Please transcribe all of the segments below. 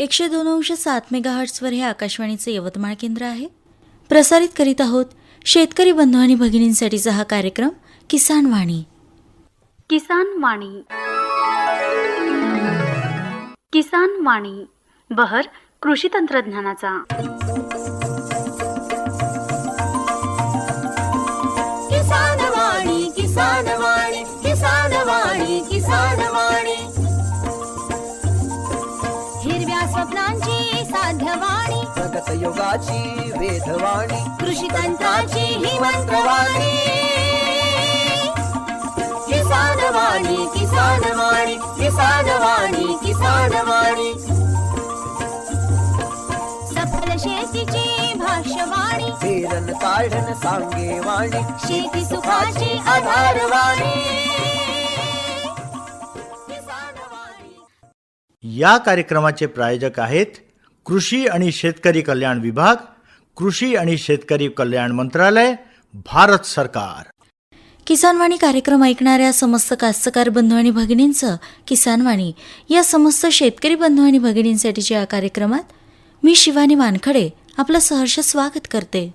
एकशे दोन अंश सात मेगाहर्ट्सवर हे आकाशवाणीचं यवतमाळ केंद्र आहे. प्रसारित करीत आहोत शेतकरी बंधू आणि भगिनींसाठीचा हा कार्यक्रम किसान वाणी. किसान वाणी. किसान वाणी बहर कृषी तंत्रज्ञानाचा. प्रगत योगाची वेधवाणी. कृषी तंत्राची ही मंत्रवाणी. किसान वाणी किसान वाणी किसान वाणी किसान वाणी सफल शेतीची भाष्यवाणी. सांगे वाणी शेती सुखाची आधारवाणी. या कार्यक्रमाचे प्रायोजक आहेत कृषी आणि शेतकरी कल्याण विभाग कृषी आणि शेतकरी कल्याण मंत्रालय भारत सरकार. किसानवाणी कार्यक्रम ऐकणाऱ्या समस्त कास्तकार बंधू आणि भगिनींचं किसानवाणी. या समस्त शेतकरी बंधू आणि भगिनींसाठीच्या या कार्यक्रमात मी शिवानी वानखडे आपलं सहर्ष स्वागत करते.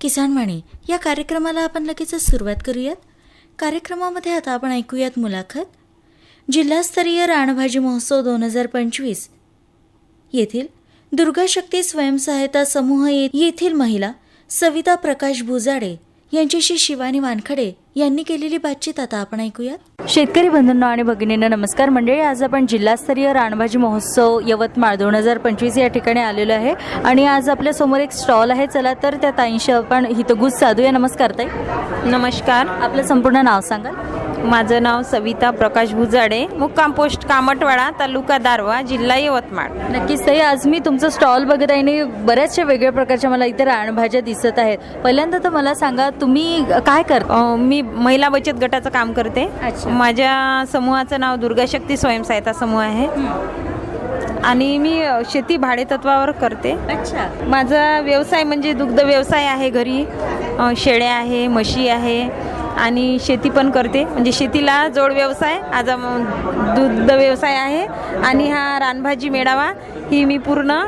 किसानवाणी या कार्यक्रमाला आपण लगेचच सुरुवात करूयात. कार्यक्रमामध्ये आता आपण ऐकूयात मुलाखत. जिल्हास्तरीय रानभाजी महोत्सव दोन हजार पंचवीस. येथील दुर्गाशक्ती स्वयंसहायता समूह ये- येथील महिला सविता प्रकाश भुजाडे यांच्याशी शिवानी वानखडे यांनी केलेली बातचीत आता आपण ऐकूयात. शेतकरी बंधूंनो आणि भगिनींना नमस्कार. मंडळी आज आपण जिल्हास्तरीय रानभाजी महोत्सव यवतमाळ दोन हजार पंचवीस या ठिकाणी आलेलो आहे. आणि आज आपल्यासमोर एक स्टॉल आहे. चला तर त्या ताईंशी आपण हितगुज साधूया. नमस्कार ताई. नमस्कार. आपलं संपूर्ण नाव सांगाल. माझं नाव सविता प्रकाश भुजाडे मुक्काम पोस्ट कामटवाडा तालुका दारवा जिल्हा यवतमाळ. नक्कीच ताई आज मी तुमचं स्टॉल बघत आहे आणि बऱ्याचशा वेगळ्या प्रकारच्या मला इथे रानभाज्या दिसत आहेत. पहिल्यांदा तर मला सांगा तुम्ही काय करता? अ, मी महिला बचत गटाचं काम करते. अच्छा. माझ्या समूहाचं नाव दुर्गाशक्ती स्वयंसहायता समूह आहे. आणि मी शेती भाडेतत्वावर करते. अच्छा. माझा व्यवसाय म्हणजे दुग्ध व्यवसाय आहे घरी. शेळ्या आहे म्हशी आहे. आणि शेती पण करते. म्हणजे शेतीला जोड व्यवसाय आज दूध दुग्ध व्यवसाय आहे. आणि हा रानभाजी मेळावा ही मी पूर्ण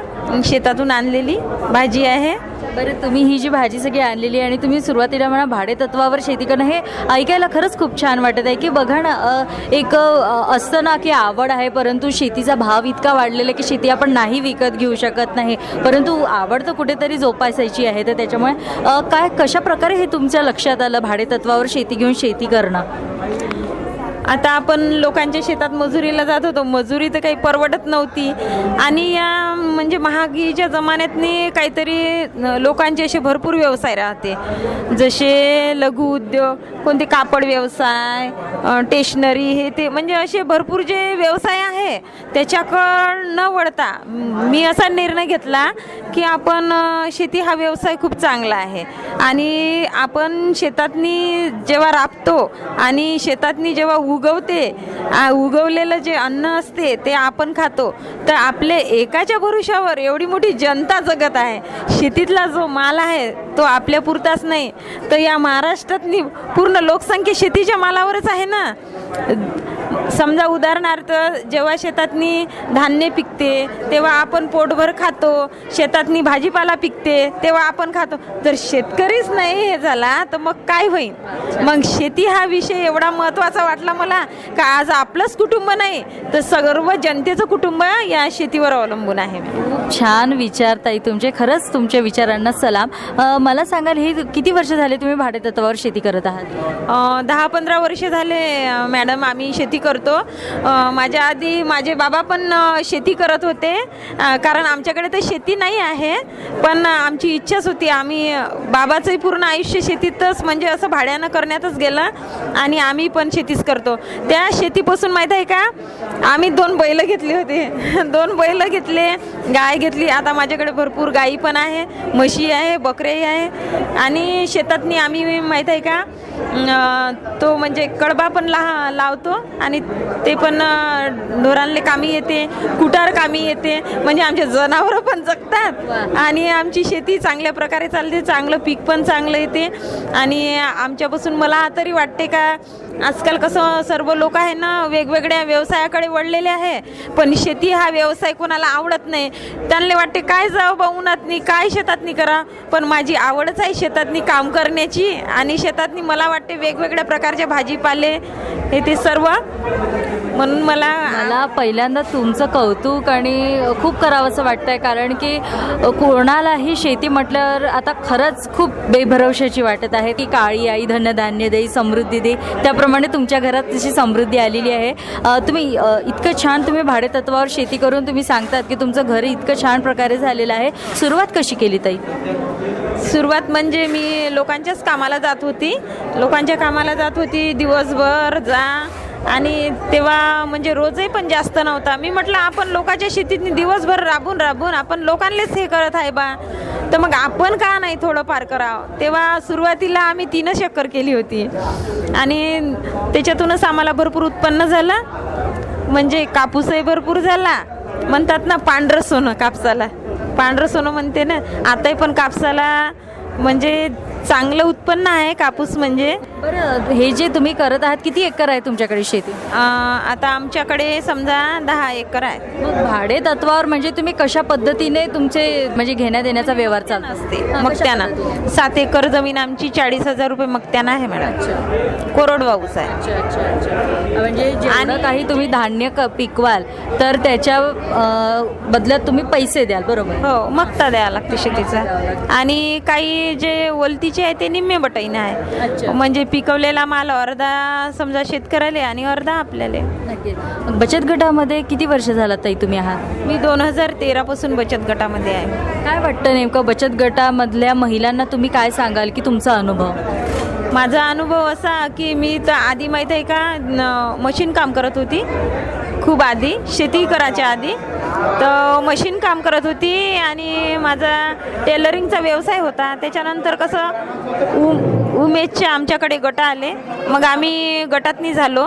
शेतातून आणलेली भाजी आहे. बरं तुम्ही ही जी भाजी सगळी आणलेली आहे आणि तुम्ही सुरुवातीला म्हणा भाडे तत्वावर शेती करणं हे ऐकायला खरंच खूप छान वाटत आहे की बघा ना एक असतं ना की आवड आहे परंतु शेतीचा भाव इतका वाढलेला आहे की शेती आपण नाही विकत घेऊ शकत नाही. परंतु आवड तर कुठेतरी जोपासायची आहे तर त्याच्यामुळे काय कशा प्रकारे हे तुमच्या लक्षात आलं भाडे तत्वावर शेती घेऊन शेती करणं? आता आपण लोकांच्या शेतात मजुरीला जात होतो. मजुरी तर काही परवडत नव्हती. आणि या म्हणजे महागीच्या जमान्यातनी काहीतरी लोकांचे असे भरपूर व्यवसाय राहते. जसे लघु उद्योग कोणते कापड व्यवसाय टेशनरी हे ते म्हणजे असे भरपूर जे व्यवसाय आहे त्याच्याकडं न वळता मी असा निर्णय घेतला की आपण शेती हा व्यवसाय खूप चांगला आहे. आणि आपण शेतातनी जेव्हा राबतो आणि शेतातनी जेव्हा उगवते. उगवलेलं जे अन्न असते ते आपण खातो. तर आपले एकाच्या भरोशावर एवढी मोठी जनता जगत आहे. शेतीतला जो माल आहे तो आपल्या पुरताच नाही. तर या महाराष्ट्रातनी पूर्ण लोकसंख्या शेतीच्या मालावरच आहे ना? समजा उदाहरणार्थ जेव्हा शेतातनी धान्य पिकते तेव्हा आपण पोटभर खातो शेतातनी भाजीपाला पिकते तेव्हा आपण खातो. जर शेतकरीच नाही हे झाला तर मग काय होईल? मग शेती हा विषय एवढा महत्त्वाचा वाटला मला का आज आपलंच कुटुंब नाही तर सर्व जनतेचं कुटुंब या शेतीवर अवलंबून आहे. छान विचार ताई तुमचे खरंच तुमच्या विचारांना सलाम. मला सांगाल ही किती वर्ष झाले तुम्ही भाडेतत्वावर शेती करत आहात? दहा पंधरा वर्ष झाले मॅडम आम्ही शेती करतो. करतो माझ्या आधी माझे बाबा पण शेती करत होते. कारण आमच्याकडे तर शेती नाही आहे. पण आमची इच्छाच होती. आम्ही बाबाचंही पूर्ण आयुष्य शेतीतच म्हणजे असं भाड्यानं करण्यातच गेलं. आणि आम्ही पण शेतीच करतो. त्या शेतीपासून माहीत आहे का? आम्ही दोन बैल घेतले होते. दोन बैल घेतले गाय घेतली. आता माझ्याकडे भरपूर गाई पण आहे म्हशी आहे बकरेही आहे. आणि शेतातनी आम्ही माहीत आहे का? तो म्हणजे कडबा पण ला लावतो आणि ते पण ढोरांले कामी येते कुटार कामी येते. म्हणजे आमचे जनावरं पण जगतात. आणि आमची शेती चांगल्या प्रकारे चालते चांगलं पीक पण चांगलं येते. आणि आमच्यापासून मला तरी वाटते का आजकाल कसं सर्व लोक आहे ना वेगवेगळ्या व्यवसायाकडे वळलेले आहे. पण शेती हा व्यवसाय कोणाला आवडत नाही. त्यांना वाटते काय जावं बा उन्हातनी काय शेतातनी करा? पण माझी आवडच आहे शेतातनी काम करण्याची. आणि शेतातनी मला वाटते वेगवेगळ्या प्रकारचे भाजीपाले हे ते सर्व. म्हणून मला मला पहिल्यांदा तुमचं कौतुक आणि खूप करावंसं वाटतंय. कारण की कोणालाही शेती म्हटल्यावर आता खरंच खूप बेभरवशाची वाटत आहे. की काळी आई धनधान्य देई समृद्धी दे त्याप्रमाणे तुमच्या घरात तशी समृद्धी आलेली आहे. तुम्ही इतकं छान तुम्ही भाडेतत्वावर शेती करून तुम्ही सांगतात की तुमचं घर इतकं छान प्रकारे झालेलं आहे. सुरुवात कशी केली ताई? सुरुवात म्हणजे मी लोकांच्याच कामाला जात होती. लोकांच्या कामाला जात होती दिवसभर जा. आणि तेव्हा म्हणजे रोजही पण जास्त नव्हता. मी म्हटलं आपण लोकांच्या शेतीत दिवसभर राबून राबून आपण लोकांलेच हे करत आहे बा. तर मग आपण का नाही थोडंफार करावं? तेव्हा सुरुवातीला आम्ही तीनच शक्कर केली होती. आणि त्याच्यातूनच आम्हाला भरपूर उत्पन्न झालं. म्हणजे कापूसही भरपूर झाला. म्हणतात ना पांढरं सोनं कापसाला. पांढरं सोनं म्हणते ना आताही पण कापसाला म्हणजे चांगलं उत्पन्न आहे कापूस म्हणजे. बरं हे जे तुम्ही करत आहात किती एकर आहे तुमच्याकडे शेती? अं, आता आमच्याकडे समजा दहा एकर आहे. मग भाडे तत्वावर म्हणजे तुम्ही कशा पद्धतीने तुमचे म्हणजे घेण्या देण्याचा व्यवहार चालतो? असते. मक्त्यानं सात एकर जमीन आमची चाळीस हजार रुपये मक्त्यानं आहे मॅडम. कोरडवाऊस आहे अच्छा अच्छा अच्छा. म्हणजे जेवढं आणि- काही तुम्ही धान्य क पिकवाल तर त्याच्या अं, बदल्यात तुम्ही पैसे द्याल बरोबर? हो मक्ता द्यावा लागते शेतीचा. आणि काही जे वलतीचे आहे ते निम्मे बटाईने. आहे. म्हणजे पिकवलेला माल अर्धा समजा शेतकऱ्याला आणि अर्धा आपल्याला. बचत गटामध्ये किती वर्ष झाला ताई तुम्ही आहात? मी दोन हजार तेरापासून बचत गटामध्ये आहे. काय वाटतं नेमकं बचत गटामधल्या महिलांना तुम्ही काय सांगाल की तुमचा अनुभव? माझा अनुभव असा की मी तर आधी माहीत आहे का मशीन काम करत होती. खूप आधी शेती करायच्या आधी. तर मशीन काम करत होती आणि माझा टेलरिंगचा व्यवसाय होता. त्याच्यानंतर कसं उ उमेदचे आमच्याकडे गट आले. मग आम्ही गटातनी झालो.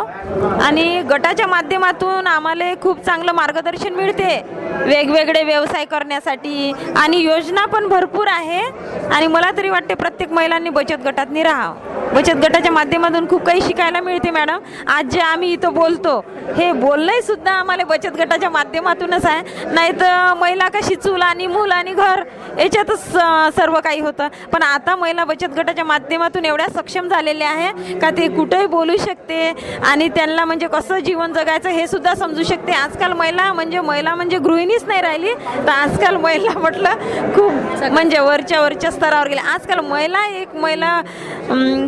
आणि गटाच्या माध्यमातून आम्हाला खूप चांगलं मार्गदर्शन मिळते. वेगवेगळे व्यवसाय करण्यासाठी. आणि योजना पण भरपूर आहे. आणि मला तरी वाटते प्रत्येक महिलांनी बचत गटातनी राहावं. बचत गटाच्या माध्यमातून खूप काही शिकायला मिळते मॅडम. आज जे आम्ही इथं बोलतो हे बोलणंही सुद्धा आम्हाला बचत गटाच्या माध्यमातूनच आहे. नाही तर महिला कशी चूल आणि मूल आणि घर याच्यातच सर्व काही होतं. पण आता महिला बचत गटाच्या माध्यमातून एवढ्या सक्षम झालेल्या आहे का ते कुठंही बोलू शकते आणि त्यांना म्हणजे कसं जीवन जगायचं हे सुद्धा समजू शकते. आजकाल महिला म्हणजे महिला म्हणजे गृहिणीच नाही राहिली. तर आजकाल महिला म्हटलं खूप म्हणजे वरच्या वरच्या स्तरावर गेले आजकाल महिला एक महिला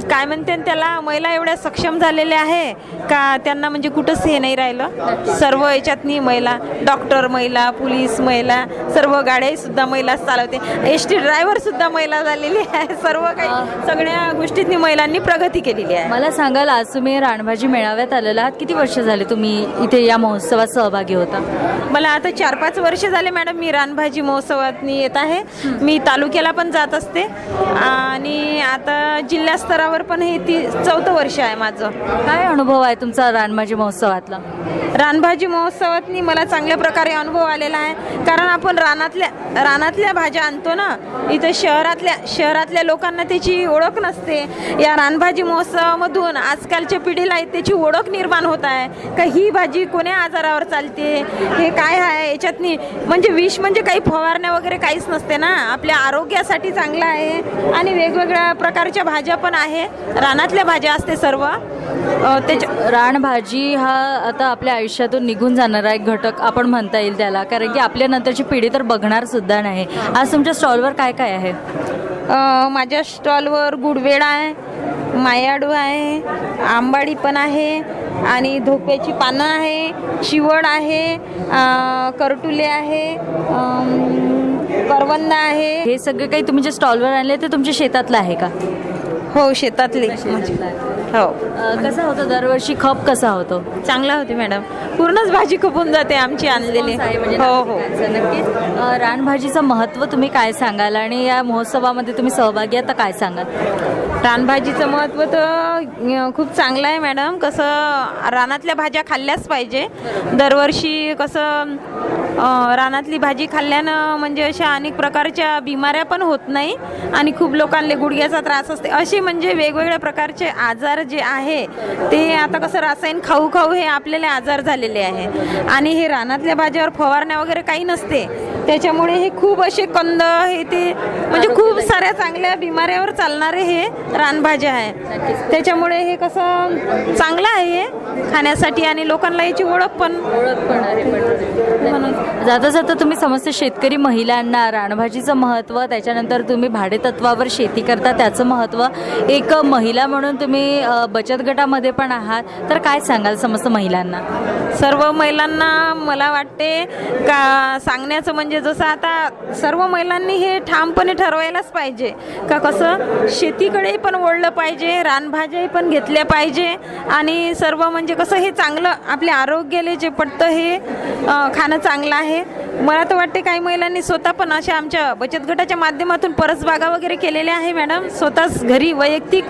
काय म्हणते त्याला महिला एवढ्या सक्षम झालेल्या आहे का त्यांना म्हणजे कुठंच हे नाही राहिलं? सर्व याच्यातनी महिला डॉक्टर महिला पोलीस महिला सर्व गाड्याही सुद्धा महिलाच चालवते. एस टी ड्रायव्हर सुद्धा महिला झालेली आहे. सर्व काही सगळ्या गोष्टीतनी महिलांनी प्रगती केलेली आहे. मला सांगाल आज तुम्ही राणभाजी मेळाव्यात आलेला आहात. किती वर्ष झाले तुम्ही इथे या महोत्सवात सहभागी होता? मला आता चार पाच वर्ष झाले मॅडम मी रानभाजी महोत्सवात येत आहे. मी तालुक्याला पण जात असते. आणि आता जिल्हा स्तरावर पण हे ती चौथं वर्ष आहे माझं. काय अनुभव आहे तुमचा रानभाजी महोत्सवातला? रानभाजी महोत्सवातनी मला चांगल्या प्रकारे अनुभव आलेला आहे. कारण आपण रानातल्या रानातल्या भाज्या आणतो ना इथं शहरातल्या शहरातल्या लोकांना त्याची ओळख नसते. या रानभाजी महोत्सवामधून आजकालच्या पिढीला त्याची ओळख निर्माण होत आहे. का ही भाजी कोण्या आजारावर चालते? हे काय आहे? याच्यातनी म्हणजे विष म्हणजे काही फवारण्या वगैरे काहीच नसते ना. आपल्या आरोग्यासाठी चांगलं आहे. आणि वेगवेगळ्या प्रकारच्या भाज्या पण आहे. रानातल्या भाज्या असते सर्व. त्याच्या रानभाजी हा आता आपल्या आयुष्यातून निघून जाणारा एक घटक आपण म्हणता येईल त्याला. कारण की आपल्या नंतरची पिढी तर बघणार सुद्धा नाही. आज तुमच्या स्टॉलवर काय काय आहे? माझ्या स्टॉलवर गुडवेळ आहे मायाडू आहे आंबाडी पण आहे आणि धोक्याची पानं आहे शिवड आहे करटुले आहे करवंद आहे. हे सगळे काही तुम्ही जे स्टॉलवर आणले ते तुमच्या शेतातलं आहे का? हो शेतातले. हो. अ, कसा होतो दरवर्षी खप कसा होतो? चांगला होते मॅडम. पूर्णच भाजी खपून जाते आमची आणलेली. आहे म्हणजे हो हो. नक्कीच. अ, रानभाजीचं महत्त्व तुम्ही काय सांगाल? आणि या महोत्सवामध्ये तुम्ही सहभागी आता काय सांगाल? रानभाजीचं महत्त्व तर अं, खूप चांगलं आहे मॅडम. कसं रानातल्या भाज्या खाल्ल्याच पाहिजे. दरवर्षी कसं रानातली भाजी खाल्ल्यानं म्हणजे अशा अनेक प्रकारच्या बिमाऱ्या पण होत नाही आणि खूप लोकांना गुडघ्याचा त्रास असते. असे म्हणजे वेगवेगळ्या प्रकारचे आजार जे आहे ते आता कसं रासायन खाऊ खाऊ हे आपल्याला आजार झालेले आहे. आणि हे रानातल्या भाज्यावर फवारण्या वगैरे काही नसते. त्याच्यामुळे हे खूप असे कंद हे ते म्हणजे खूप साऱ्या चांगल्या बिमाऱ्यावर चालणारे हे रानभाज्या आहे. त्याच्यामुळे हे कसं चांगलं आहे हे खाण्यासाठी आणि लोकांना याची ओळख पण ओळख पण आहे म्हणून जाता जाता तुम्ही समस्त शेतकरी महिलांना रानभाजीचं महत्त्व त्याच्यानंतर तुम्ही भाडेतत्वावर शेती करता त्याचं महत्त्व. एक महिला म्हणून तुम्ही बचत गटामध्ये पण आहात. तर काय सांगाल समस्त महिलांना? सर्व महिलांना मला वाटते का सांगण्याचं म्हणजे म्हणजे जसं आता सर्व महिलांनी हे ठामपणे ठरवायलाच पाहिजे. का कसं? शेतीकडे पण वळलं पाहिजे रानभाज्याही पण घेतल्या पाहिजे आणि सर्व म्हणजे कसं हे चांगलं आपल्या आरोग्याला जे पटतं हे खाणं चांगलं आहे. मला तर वाटते काही महिलांनी स्वतः पण अशा आमच्या बचत गटाच्या माध्यमातून परसबागा वगैरे केलेल्या आहे मॅडम. स्वतःच घरी वैयक्तिक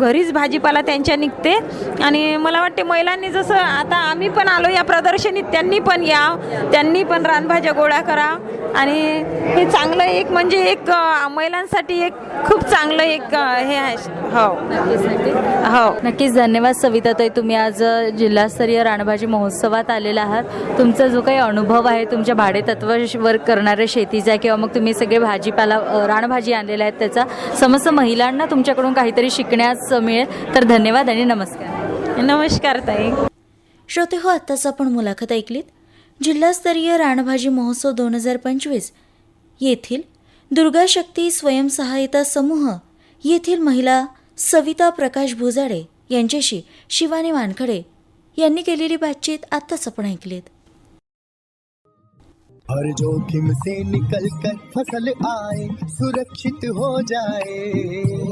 घरीच भाजीपाला त्यांच्या निघते. आणि मला वाटते महिलांनी जसं आता आम्ही पण आलो या प्रदर्शनीत त्यांनी पण या त्यांनी पण रानभाज्या गोळा करा. आणि हे चांगलं एक म्हणजे एक महिलांसाठी एक खूप चांगलं एक हे आहे. हो. हो. नक्कीच धन्यवाद सविताताई तुम्ही आज जिल्हास्तरीय रानभाजी महोत्सवात आलेला आहात. तुमचा जो काही अनुभव आहे तुमच्या भाडेतत्वावर करणाऱ्या शेतीचा किंवा मग तुम्ही सगळे भाजीपाला रानभाजी आणलेल्या आहेत त्याचा समस्त महिलांना तुमच्याकडून काहीतरी शिकण्यास मिळेल. तर धन्यवाद आणि नमस्कार. नमस्कार ताई. श्रोते हो आत्ताच आपण मुलाखत ऐकलीत. जिल्हास्तरीय रानभाजी महोत्सव दोन हजार पंचवीस. येथील दुर्गा शक्ती स्वयंसहायता समूह येथील महिला सविता प्रकाश भुजाडे यांच्याशी शिवानी वानखडे यांनी केलेली बातचीत आत्ताच आपण ऐकलीत. हर जोखिम से निकल कर फसल आए सुरक्षित हो जाए।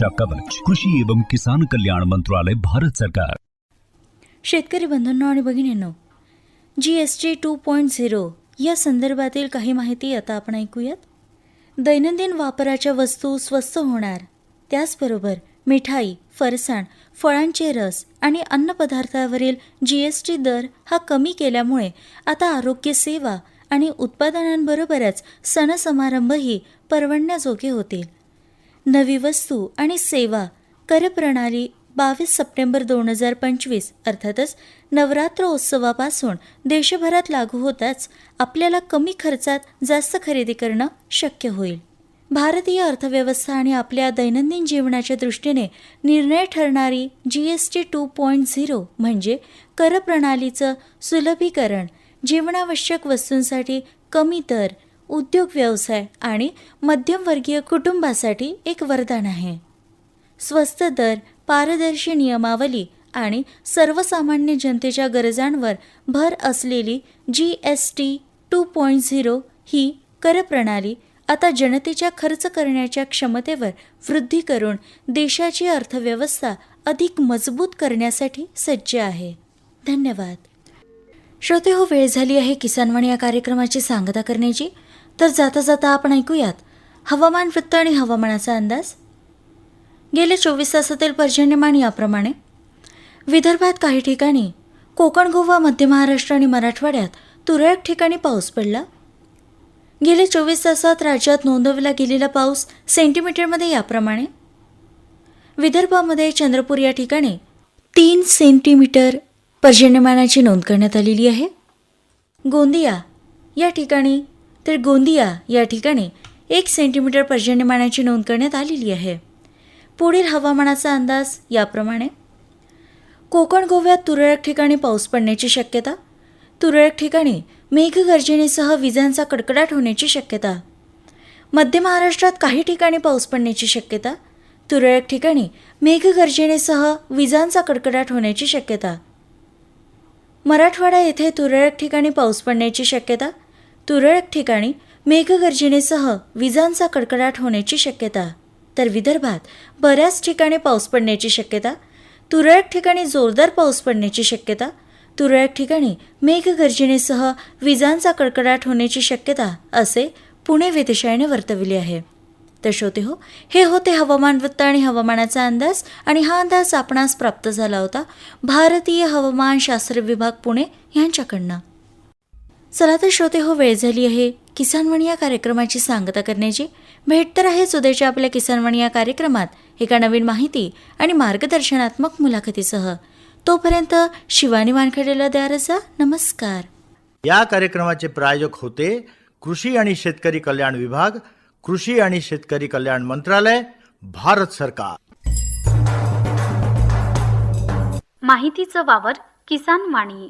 कवच कृषी एवं किसान कल्याण मंत्रालय भारत सरकार. शेतकरी बंधूंनो आणि भगिनींनो G S T two point zero या संदर्भातील काही माहिती आता आपण ऐकूयात. दैनंदिन वापराच्या वस्तू स्वस्त होणार त्याचबरोबर मिठाई फरसाण फळांचे रस आणि अन्नपदार्थावरील जी एस टी दर हा कमी केल्यामुळे आता आरोग्य सेवा आणि उत्पादनांबरोबरच सणसमारंभही परवडण्याजोगे होतील. नवी वस्तू आणि सेवा. करप्रणाली बावीस सप्टेंबर दोन हजार पंचवीस अर्थातच नवरात्र उत्सवापासून देशभरात लागू होताच आपल्याला कमी खर्चात जास्त खरेदी करणं शक्य होईल. भारतीय अर्थव्यवस्था आणि आपल्या दैनंदिन जीवनाच्या दृष्टीने निर्णय ठरणारी G S T two point zero म्हणजे करप्रणालीचं सुलभीकरण जीवनावश्यक वस्तूंसाठी कमी दर उद्योग व्यवसाय आणि मध्यमवर्गीय कुटुंबासाठी एक वरदान आहे. स्वस्त दर पारदर्शी नियमावली आणि सर्वसामान्य जनतेच्या गरजांवर भर असलेली G S T two point zero ही करप्रणाली आता जनतेच्या खर्च करण्याच्या क्षमतेवर वृद्धी करून देशाची अर्थव्यवस्था अधिक मजबूत करण्यासाठी सज्ज आहे. धन्यवाद. श्रोते हो वेळ झाली आहे किसानवाणी या कार्यक्रमाची सांगता करण्याची. तर जाता जाता आपण ऐकूयात. हवामान वृत्त आणि हवामानाचा अंदाज? गेल्या चोवीस तासातील पर्जन्यमान याप्रमाणे. विदर्भात काही ठिकाणी कोकण गोवा मध्य महाराष्ट्र आणि मराठवाड्यात तुरळक ठिकाणी पाऊस पडला. गेल्या चोवीस तासात राज्यात नोंदवला गेलेला पाऊस सेंटीमीटरमध्ये याप्रमाणे. विदर्भामध्ये चंद्रपूर या ठिकाणी तीन सेंटीमीटर पर्जन्यमानाची नोंद करण्यात आलेली आहे. गोंदिया या ठिकाणी तर गोंदिया या ठिकाणी एक सेंटीमीटर पर्जन्यमानाची नोंद करण्यात आलेली आहे. पुढील हवामानाचा अंदाज याप्रमाणे. कोकण गोव्यात तुरळक ठिकाणी पाऊस पडण्याची शक्यता तुरळक ठिकाणी मेघगर्जनेसह विजांचा कडकडाट होण्याची शक्यता मध्य महाराष्ट्रात काही ठिकाणी पाऊस पडण्याची शक्यता तुरळक ठिकाणी मेघगर्जनेसह विजांचा कडकडाट होण्याची शक्यता. मराठवाडा येथे तुरळक ठिकाणी पाऊस पडण्याची शक्यता तुरळक ठिकाणी मेघगर्जनेसह विजांचा कडकडाट होण्याची शक्यता. तर विदर्भात बऱ्याच ठिकाणी पाऊस पडण्याची शक्यता तुरळक ठिकाणी जोरदार पाऊस पडण्याची शक्यता तुरळक ठिकाणी मेघगर्जनेसह विजांचा कडकडाट होण्याची शक्यता असे पुणे वेधशाळेने वर्तविले आहे. तर श्रोते हो हे होते हवामान वृत्त आणि हवामानाचा अंदाज आणि हा अंदाज आपणास प्राप्त झाला होता. भारतीय हवामान शास्त्र विभाग पुणे यांच्याकडनं. चला तर श्रोते हो वेळ झाली आहे किसानवाणी या कार्यक्रमाची सांगता करण्याची. भेट तर आहेच उद्याच्या आपल्या किसानवाणी या कार्यक्रमात. एका नवीन माहिती आणि मार्गदर्शनात्मक मुलाखतीसह. तोपर्यंत शिवानी वानखेडेला द्या रजा. नमस्कार. या कार्यक्रमाचे प्रायोजक होते कृषी आणि शेतकरी कल्याण विभाग कृषी आणि शेतकरी कल्याण मंत्रालय भारत सरकार. माहितीचं वावर किसान वाणी.